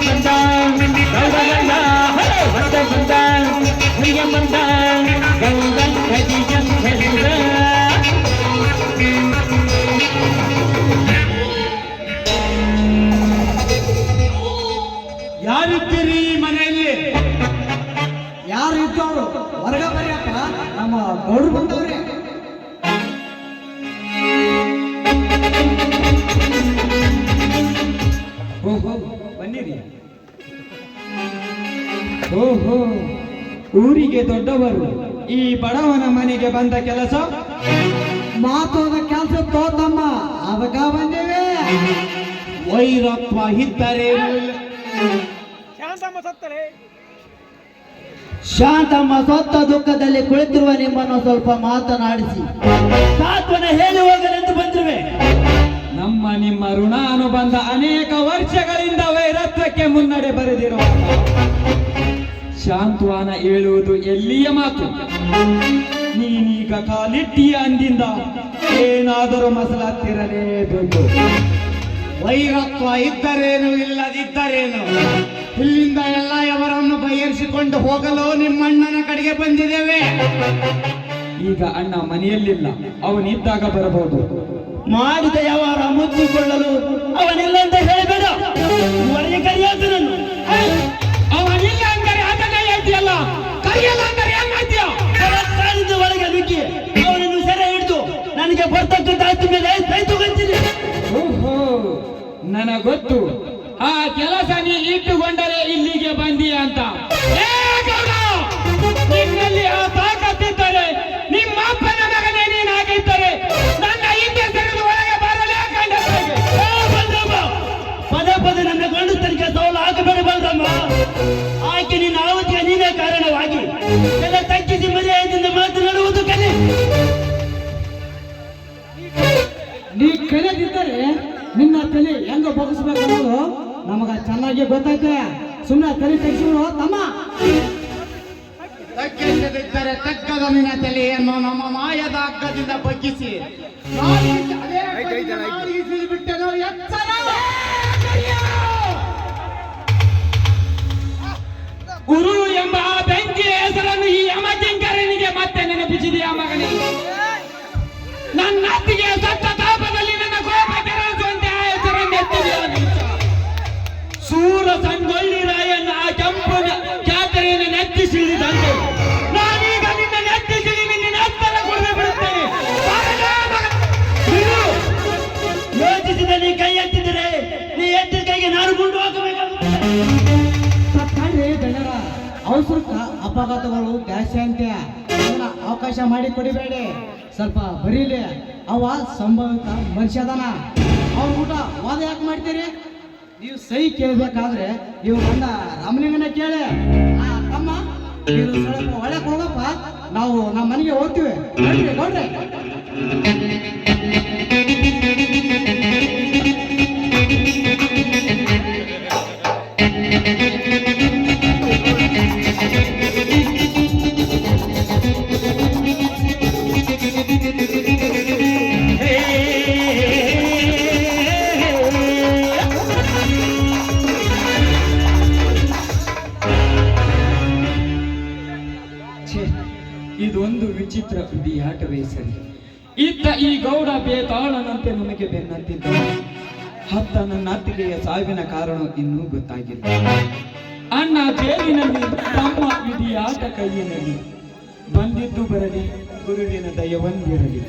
ಗಂಡ ಬಂದಾ ಗೌಡ ಬಂದಾ ಹಲೋ ಬಂದಾ ಹರಿಯ ಬಂದಾ ಗೌಡ ಯಾರು ಇದ್ದೀರಿ ಮನೆಯಲ್ಲಿ? ಯಾರು ಇದ್ದವರು ವರ್ಗ ಬರಪ್ಪ ನಮ್ಮ ಗೌಡ ಬಂದವರೇ. ಓಹೋ ಊರಿಗೆ ದೊಡ್ಡವರು ಈ ಬಡವನ ಮನೆಗೆ ಬಂದ ಕೆಲಸ? ಮಾತೋದ ಕೆಲಸ ತೋತಮ್ಮ ಅದಕ್ಕ ಬಂದಿವೆ. ವೈರತ್ವ ಇದ್ದರೆ ಶಾಂತಮ್ಮ ಸ್ವತ್ತ ದುಃಖದಲ್ಲಿ ಕುಳಿತಿರುವ ನಿಮ್ಮನ್ನು ಸ್ವಲ್ಪ ಮಾತನಾಡಿಸಿ. ಸಾತ್ವನ ಹೇಳಿ ಹೋಗಲೆಂದು ಬಂದಿರುವೆ. ನಮ್ಮ ನಿಮ್ಮ ಋಣ ಅನುಬಂಧ ಅನೇಕ ವರ್ಷಗಳಿಂದ ವೈರತ್ವಕ್ಕೆ ಮುನ್ನಡೆ ಬರೆದಿರುವ ಶಾಂತ್ವಾನ ಹೇಳುವುದು ಎಲ್ಲಿಯ ಮಾತು? ನೀನೀಗ ಕಾಲಿಟ್ಟಿಯ ಅಂದಿಂದ ಏನಾದರೂ ಮಸಲಾತ್ತಿರಲೇಬೇಕು. ವೈರತ್ವ ಇದ್ದರೇನು, ಇಲ್ಲದಿದ್ದರೇನು? ಇಲ್ಲಿಂದ ಎಲ್ಲ ಅವರನ್ನು ಬಗೆಹರಿಸಿಕೊಂಡು ಹೋಗಲು ನಿಮ್ಮಣ್ಣನ ಕಡೆಗೆ ಬಂದಿದ್ದೇವೆ. ಈಗ ಅಣ್ಣ ಮನೆಯಲ್ಲಿಲ್ಲ, ಅವನಿದ್ದಾಗ ಬರಬಹುದು. ಮಾಡಿದ ಯಾವಾರ ಮುಚ್ಚಿಕೊಳ್ಳಲು ಅವನಿಲ್ಲ ಅಂತ ಹೇಳಬೇಡ ನನಗೆ ಬರ್ತಕ್ಕಂತ ಆಸ್ತಿ ಮೇಲೆ ಕೈ ತಗೊಂತೀನಿ. ಓಹೋ ನನಗೊತ್ತು ಆ ಕೆಲಸ ನೀ ಇಟ್ಟುಕೊಂಡರೆ ಇಲ್ಲಿಗೆ ಬಂದಿ ಅಂತ! ನಿನ್ನಲ್ಲಿ ಆ ತಾಕತ್ತಿದ್ದರೆ ನಿಮ್ಮ ಅಪ್ಪನ ಮಗನೇ ನೀನಾಗಿದ್ದರೆ ನನ್ನ ಹಿಂದೆ ಸರಿದು ಒಳಗೆ ಬರಲೇ ಕಂಡ! ಪದೇ ಪದೇ ನನ್ನ ಗಂಡು ತನಿಖೆ ಸೋಲು ಹಾಕಬೇಡ ಬಂದಮ್ಮ ಆಕೆ ನಿನ್ನ ಆವತ್ತಿಗೆ ನೀನೇ ಕಾರಣವಾಗಿ. ಎಲ್ಲ ತಗ್ಗಿಸಿ ಮರ್ಯಾದೆಯಿಂದ ಮಾತನಾಡುವುದು ಕಲಿ. ನೀ ಕಲಿಯದಿದ್ದರೆ ನಿನ್ನ ತಲೆ ಹೆಂಗ ಬಗ್ಸ್ಬೇಕು ಅನ್ನೋದು ನಮಗ ಚೆನ್ನಾಗಿ ಗೊತ್ತೈತೆ ಸುಮ್ಮನೆ ತಲೆ ತೆಗೆಸಿದ್ರು ತಮ್ಮ. ತಗ್ಗಿಸದಿದ್ದರೆ ತಕ್ಕದ ನಿನ್ನ ತಲೆಯನ್ನು ನಮ್ಮ ಮಾಯದ ಹಗ್ಗದಿಂದ ಬಗ್ಗಿಸಿ. ಬಿಟ್ಟನು ಎಚ್ಚರ. ಗುರು ಎಂಬ ಆ ಬೆಂಕಿಯ ಹೆಸರನ್ನು ಈ ಯಮಕಿಂಕರನಿಗೆ ಮತ್ತೆ ನೆನಪಿಸಿದೆಯಾ ಮಗನಿಗೆ ನನ್ನ ಅತ್ತಿಗೆ ಅವಸರಕ್ಕ ಅಪಘಾತಗಳು ಅದನ್ನ ಅವಕಾಶ ಮಾಡಿ ಕೊಡಿಬೇಡಿ. ಸ್ವಲ್ಪ ಬರೀಲಿ. ಅವ ಸಂಭವಿತ ಮನುಷ್ಯದನ ಅವ್ರ ಊಟ ವಾದ ಯಾಕೆ ಮಾಡ್ತೀರಿ? ನೀವು ಸಹಿ ಕೇಳ್ಬೇಕಾದ್ರೆ ನೀವು ಬಂದ ರಾಮಲಿಂಗನ ಕೇಳಿ. ತಮ್ಮ ನೀವು ಸ್ವಲ್ಪ ಒಳಗೆ ಹೋಗಪ್ಪ. ನಾವು ನಮ್ಮ ಮನೆಗೆ ಹೋಗ್ತೀವಿ. ನೋಡ್ರಿ ನೋಡ್ರಿ. ಛೇ, ಇದೊಂದು ವಿಚಿತ್ರ ವಿಧಿಯಾಟವೇ ಸರಿ? ಇತ್ತ ಈ ಗೌಡ ಬೇತಾಳನಂತೆ ನಮಗೆ ಬೆನ್ನತ್ತಿದ್ದ ಹತ್ತ ನನ್ನ ಅತ್ತಿಗೆಯ ಸಾವಿನ ಕಾರಣ ಇನ್ನೂ ಗೊತ್ತಾಗಿಲ್ಲ. ಅಣ್ಣ ಜೇಲಿನಲ್ಲಿ ತಮ್ಮ ವಿಧಿಯಾಟ ಕೈಯಿನಲ್ಲಿ ಬಂದಿದ್ದು ಬರಲಿ ಗುರುವಿನ ದಯವೊಂದಿರಲಿ